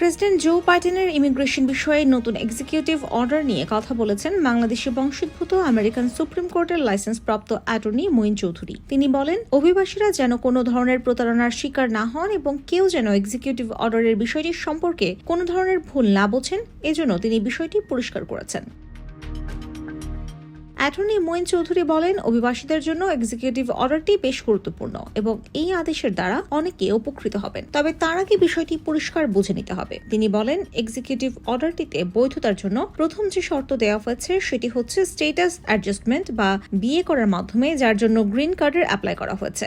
President Joe বাইডেনের immigration বিষয়ে নতুন এক্সিকিউটিভ অর্ডার নিয়ে কথা বলেছেন বাংলাদেশে বংশোদ্ভূত আমেরিকান সুপ্রিম কোর্টের লাইসেন্স প্রাপ্ত অ্যাটর্নি মঈন চৌধুরী। তিনি বলেন, অভিবাসীরা যেন কোনো ধরনের প্রতারণার শিকার না হন এবং কেউ যেন এক্সিকিউটিভ অর্ডারের বিষয়টি সম্পর্কে কোনো ধরনের ভুল না বোঝেন, এজন্য তিনি বিষয়টি পরিষ্কার করেছেন। অ্যাটর্নি মঈন চৌধুরী বলেন, অভিবাসীদের জন্য এক্সিকিউটিভ অর্ডারটি বেশ গুরুত্বপূর্ণ এবং এই আদেশের দ্বারা অনেকে উপকৃত হবেন। তবে তার আগে বিষয়টি পরিষ্কার বুঝে নিতে হবে। তিনি বলেন এক্সিকিউটিভ অর্ডারটিতে বৈধতার জন্য প্রথম যে শর্ত দেওয়া হয়েছে সেটি হচ্ছে স্টেটাস অ্যাডজাস্টমেন্ট বা বিয়ে করার মাধ্যমে, যার জন্য গ্রিন কার্ডের অ্যাপ্লাই করা হয়েছে।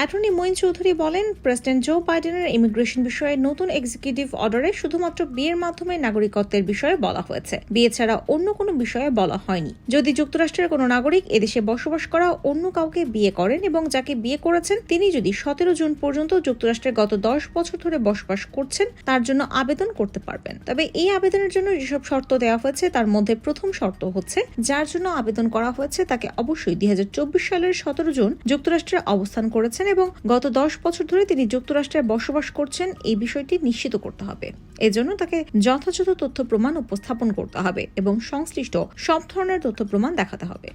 অ্যাটর্নি মঈন চৌধুরী বলেন, প্রেসিডেন্ট জো বাইডেনের ইমিগ্রেশন বিষয়ে নতুন এক্সিকিউটিভ অর্ডারে শুধুমাত্র বিয়ের মাধ্যমে নাগরিকত্বের বিষয়ে বলা হয়েছে। বিয়ে ছাড়া অন্য কোনো বিষয়ে বলা হয়নি। যদি যুক্তরাষ্ট্রের কোনো নাগরিক এদেশে বসবাস করা অন্য কাউকে বিয়ে করেন এবং যাকে বিয়ে করেছেন, তিনি যদি সতেরো জুন পর্যন্ত যুক্তরাষ্ট্রে গত দশ বছর ধরে বসবাস করছেন, তার জন্য আবেদন করতে পারবেন। তবে এই আবেদনের জন্য যেসব শর্ত দেওয়া হয়েছে, তার মধ্যে প্রথম শর্ত হচ্ছে, যার জন্য আবেদন করা হয়েছে তাকে অবশ্যই দুই হাজার চব্বিশ সালের সতেরো জুন যুক্তরাষ্ট্রে অবস্থান করেছেন এবং গত দশ বছর ধরে তিনি যুক্তরাষ্ট্রে বসবাস করছেন, এই বিষয়টি নিশ্চিত করতে হবে। এজন্য তাকে যথাযথ তথ্য প্রমাণ উপস্থাপন করতে হবে এবং সংশ্লিষ্ট সব ধরনের তথ্য প্রমাণ দেখাতে হবে।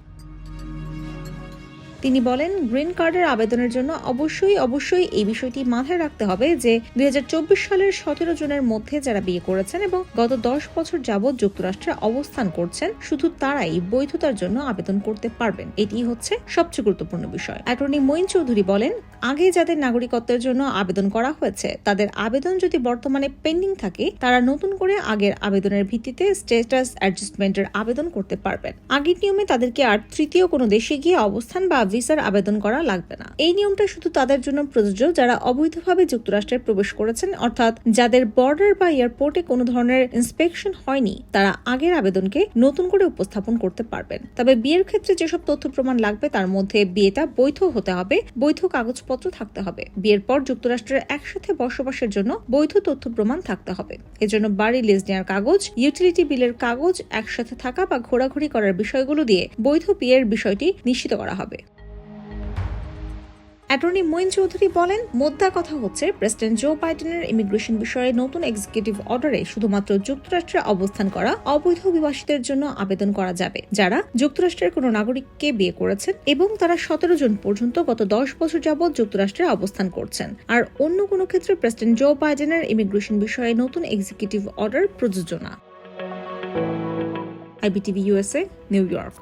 তিনি বলেন, গ্রিন কার্ডের আবেদনের জন্য অবশ্যই অবশ্যই এই বিষয়টি মাথায় রাখতে হবে যে দু হাজার চব্বিশ সালের সতেরো জনের মধ্যে যারা বিয়ে করেছেন এবং গত দশ বছর যাবৎ যুক্তরাষ্ট্রে অবস্থান করছেন, শুধু তারাই বৈধতার জন্য আবেদন করতে পারবেন। এটি হচ্ছে সবচেয়ে গুরুত্বপূর্ণ বিষয়। অ্যাটর্নি মঈন চৌধুরী বলেন, আগে যাদের নাগরিকত্বের জন্য আবেদন করা হয়েছে, তাদের আবেদন যদি বর্তমানে পেন্ডিং থাকে, তারা নতুন করে আগের আবেদনের ভিত্তিতে স্টেটাস অ্যাডজাস্টমেন্টের আবেদন করতে পারবেন। আগের নিয়মে তাদেরকে আর তৃতীয় কোনো দেশে গিয়ে অবস্থান বা ভিসার আবেদন করা লাগবে না। এই নিয়মটা শুধু তাদের জন্য প্রযোজ্য যারা অবৈধভাবে যুক্তরাষ্ট্রে প্রবেশ করেছেন, অর্থাৎ যাদের বর্ডার বা এয়ারপোর্টে কোনো ধরনের ইন্সপেকশন হয়নি, তারা আগের আবেদনকে নতুন করে উপস্থাপন করতে পারবেন। তবে বিয়ের ক্ষেত্রে যেসব তথ্য প্রমাণ লাগবে, তার মধ্যে বিয়েটা বৈধ হতে হবে, বৈধ কাগজপত্র থাকতে হবে। বিয়ের পর যুক্তরাষ্ট্রের একসাথে বসবাসের জন্য বৈধ তথ্য প্রমাণ থাকতে হবে। এজন্য বাড়ি লিজ নেওয়ার কাগজ ইউটিলিটি বিলের কাগজ, একসাথে থাকা বা ঘোরাঘুরি করার বিষয়গুলো দিয়ে বৈধ বিয়ের বিষয়টি নিশ্চিত করা হবে। অ্যাটর্নি মঈন চৌধুরী বলেন, মোদ্দা কথা হচ্ছে, প্রেসিডেন্ট জো বাইডেনের ইমিগ্রেশন বিষয়ে নতুন এক্সিকিউটিভ অর্ডারে শুধুমাত্র যুক্তরাষ্ট্রে অবস্থান করা অবৈধ অভিবাসীদের জন্য আবেদন করা যাবে। যারা যুক্তরাষ্ট্রের কোনো নাগরিককে বিয়ে করেছেন এবং তারা সতেরো জন পর্যন্ত গত দশ বছর যাবৎ যুক্তরাষ্ট্রে অবস্থান করছেন। আর অন্য কোনো ক্ষেত্রে প্রেসিডেন্ট জো বাইডেনের ইমিগ্রেশন বিষয়ে নতুন এক্সিকিউটিভ অর্ডার প্রযোজ্য না আইবিটিভি ইউএসএ নিউ ইয়র্ক